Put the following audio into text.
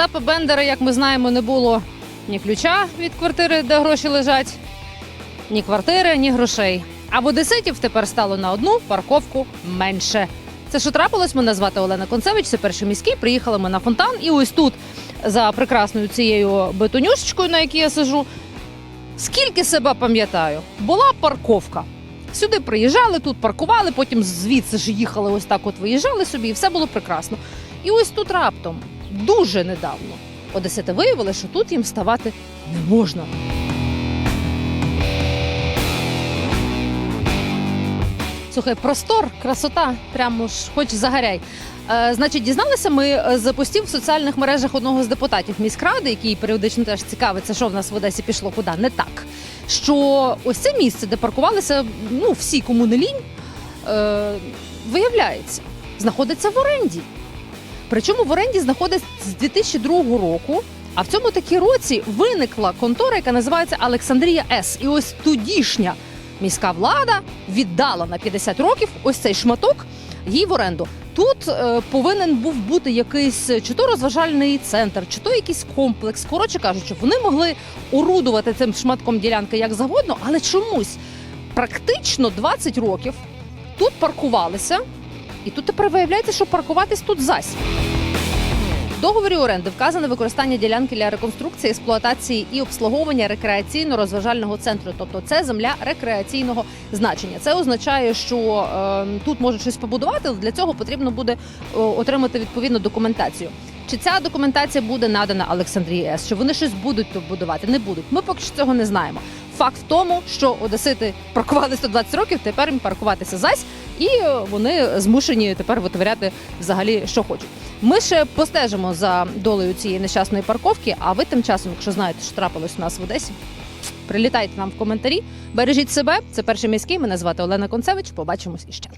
Остапа Бендера, як ми знаємо, не було ні ключа від квартири, де гроші лежать, ні квартири, ні грошей. А в одеситів тепер стало на одну парковку менше. Це що трапилось? Мене звати Олена Концевич, це перший міський. Приїхали ми на фонтан, і ось тут, за прекрасною цією бетонюшечкою, на якій я сижу, скільки себе пам'ятаю, була парковка. Сюди приїжджали, тут паркували, потім звідси ж їхали, ось так от виїжджали собі, і все було прекрасно. І ось тут раптом, дуже недавно, одесити виявили, що тут їм ставати не можна. Слухай, простор, красота, прямо ж хоч загоряй. Е, значить, дізналися ми е, з постів в соціальних мережах одного з депутатів міськради, який періодично теж цікавиться, що в нас в Одесі пішло куди не так. Що ось це місце, де паркувалися ну, всі, кому е, виявляється, знаходиться в оренді. Причому в оренді знаходиться з 2002 року. А в цьому такі році виникла контора, яка називається Олександрія С. І ось тодішня міська влада віддала на 50 років ось цей шматок їй в оренду. Тут е, повинен був бути якийсь чи то розважальний центр, чи то якийсь комплекс. Коротше кажучи, вони могли орудувати цим шматком ділянки як завгодно, але чомусь практично 20 років тут паркувалися, і тут тепер виявляється, що паркуватись тут зась. Договорі оренди вказане використання ділянки для реконструкції, експлуатації і обслуговування рекреаційно-розважального центру. Тобто це земля рекреаційного значення. Це означає, що е, тут можуть щось побудувати, але для цього потрібно буде е, отримати відповідну документацію. Чи ця документація буде надана Олександрії С? Що вони щось будуть тут будувати? Не будуть. Ми поки що цього не знаємо. Факт в тому, що одесити паркували 120 років, тепер їм паркуватися зась, і е, вони змушені тепер витворяти взагалі, що хочуть. Ми ще постежимо за долею цієї нещасної парковки. А ви тим часом, якщо знаєте, що трапилось у нас в Одесі, прилітайте нам в коментарі. Бережіть себе. Це перший міський. Мене звати Олена Концевич. Побачимось іще.